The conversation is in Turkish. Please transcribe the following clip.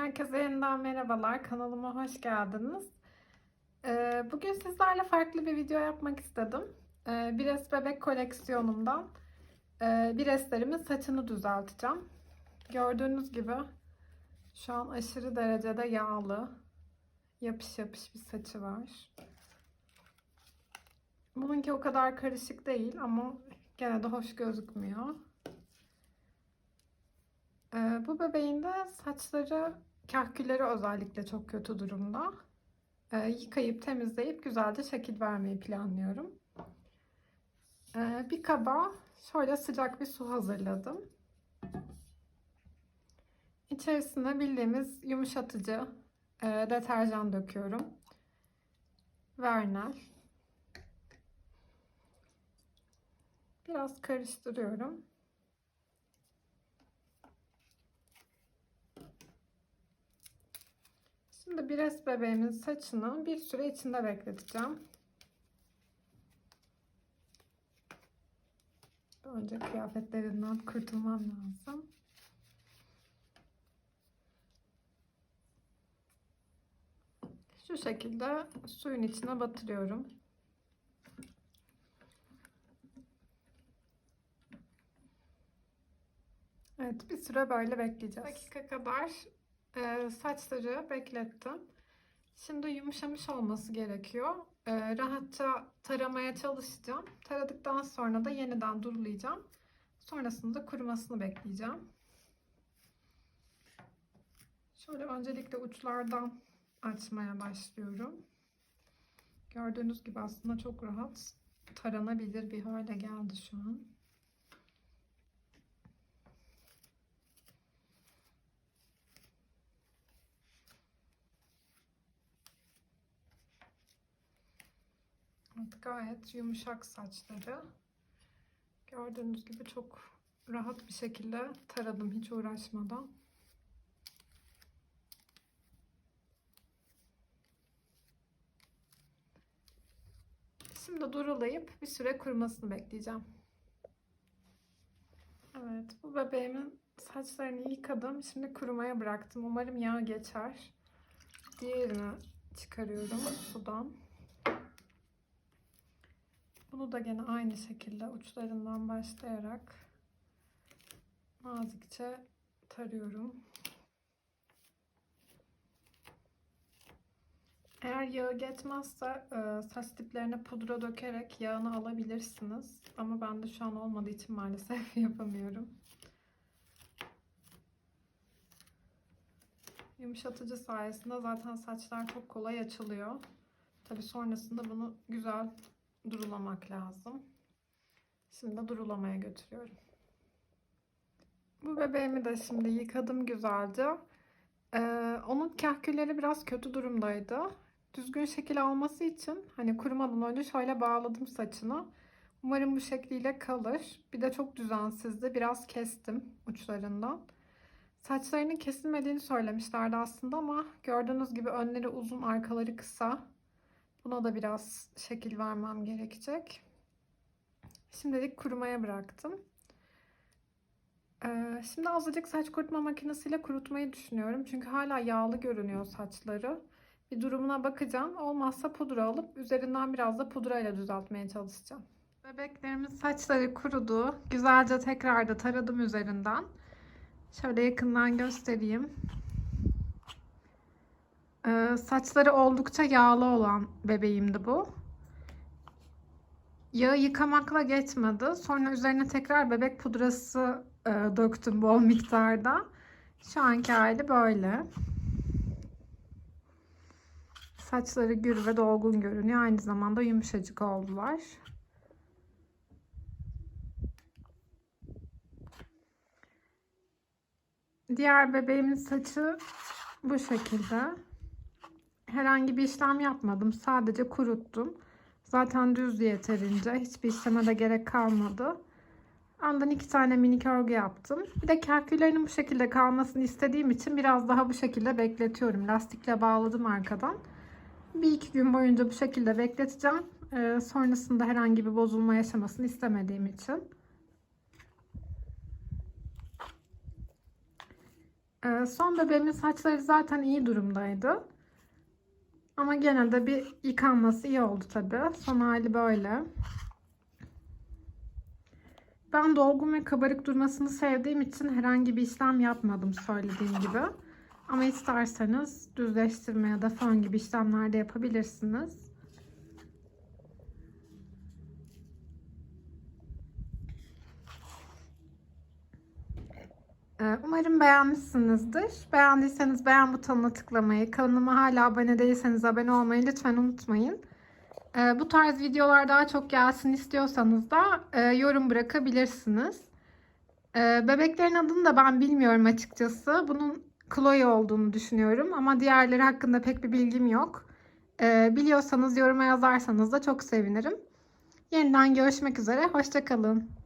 Herkese yeniden merhabalar. Kanalıma hoş geldiniz. Ee, bugün sizlerle farklı bir video yapmak istedim. Ee, Bires Bebek koleksiyonumdan e, Bireslerimin saçını düzelteceğim. Gördüğünüz gibi şu an aşırı derecede yağlı, yapış yapış bir saçı var. Bununki o kadar karışık değil ama gene de hoş gözükmüyor. Ee, bu bebeğin de saçları, kahkülleri özellikle çok kötü durumda. Ee, yıkayıp temizleyip güzelce şekil vermeyi planlıyorum. Ee, bir kaba şöyle sıcak bir su hazırladım. İçerisine bildiğimiz yumuşatıcı e, deterjan döküyorum. Vernel. Biraz karıştırıyorum. Şimdi Bires bebeğimin saçını bir süre içinde bekleteceğim. Önce kıyafetlerinden kurtulmam lazım. Şu şekilde suyun içine batırıyorum. Evet bir süre böyle bekleyeceğiz. Dakika kadar e, saçları beklettim. Şimdi yumuşamış olması gerekiyor. E, rahatça taramaya çalışacağım. Taradıktan sonra da yeniden durulayacağım. Sonrasında kurumasını bekleyeceğim. Şöyle öncelikle uçlardan açmaya başlıyorum. Gördüğünüz gibi aslında çok rahat taranabilir bir hale geldi şu an. Gayet yumuşak saçları. Gördüğünüz gibi çok rahat bir şekilde taradım hiç uğraşmadan. Şimdi durulayıp bir süre kurumasını bekleyeceğim. Evet, bu bebeğimin saçlarını yıkadım. Şimdi kurumaya bıraktım. Umarım yağ geçer. Diğerini çıkarıyorum sudan. Bunu da gene aynı şekilde uçlarından başlayarak nazikçe tarıyorum. Eğer yağı geçmezse e, saç diplerine pudra dökerek yağını alabilirsiniz. Ama ben de şu an olmadığı için maalesef yapamıyorum. Yumuşatıcı sayesinde zaten saçlar çok kolay açılıyor. Tabi sonrasında bunu güzel durulamak lazım. Şimdi durulamaya götürüyorum. Bu bebeğimi de şimdi yıkadım güzelce. Ee, onun kahkülleri biraz kötü durumdaydı. Düzgün şekil alması için hani kurumadan önce şöyle bağladım saçını. Umarım bu şekliyle kalır. Bir de çok düzensizdi. Biraz kestim uçlarından. Saçlarının kesilmediğini söylemişlerdi aslında ama gördüğünüz gibi önleri uzun, arkaları kısa. Buna da biraz şekil vermem gerekecek. Şimdilik kurumaya bıraktım. Ee, şimdi azıcık saç kurutma makinesiyle kurutmayı düşünüyorum. Çünkü hala yağlı görünüyor saçları. Bir durumuna bakacağım. Olmazsa pudra alıp üzerinden biraz da pudrayla düzeltmeye çalışacağım. Bebeklerimin saçları kurudu. Güzelce tekrar da taradım üzerinden. Şöyle yakından göstereyim. Ee, saçları oldukça yağlı olan bebeğimdi bu. Yağı yıkamakla geçmedi. Sonra üzerine tekrar bebek pudrası e, döktüm bol miktarda. Şu anki hali böyle. Saçları gür ve dolgun görünüyor. Aynı zamanda yumuşacık oldular. Diğer bebeğimin saçı bu şekilde. Herhangi bir işlem yapmadım. Sadece kuruttum. Zaten düz yeterince. Hiçbir işleme de gerek kalmadı. Andan iki tane minik örgü yaptım. Bir de kerkülerinin bu şekilde kalmasını istediğim için biraz daha bu şekilde bekletiyorum. Lastikle bağladım arkadan. Bir iki gün boyunca bu şekilde bekleteceğim. Ee, sonrasında herhangi bir bozulma yaşamasını istemediğim için. Ee, son bebeğimin saçları zaten iyi durumdaydı. Ama genelde bir yıkanması iyi oldu tabii. Son hali böyle. Ben dolgun ve kabarık durmasını sevdiğim için herhangi bir işlem yapmadım söylediğim gibi. Ama isterseniz düzleştirme ya da fön gibi işlemler de yapabilirsiniz. Umarım beğenmişsinizdir. Beğendiyseniz beğen butonuna tıklamayı, kanalıma hala abone değilseniz abone olmayı lütfen unutmayın. Ee, Bu tarz videolar daha çok gelsin istiyorsanız da e, yorum bırakabilirsiniz. Ee, Bebeklerin adını da ben bilmiyorum açıkçası. Bunun Chloe olduğunu düşünüyorum ama diğerleri hakkında pek bir bilgim yok. Ee, Biliyorsanız yoruma yazarsanız da çok sevinirim. Yeniden görüşmek üzere. Hoşçakalın.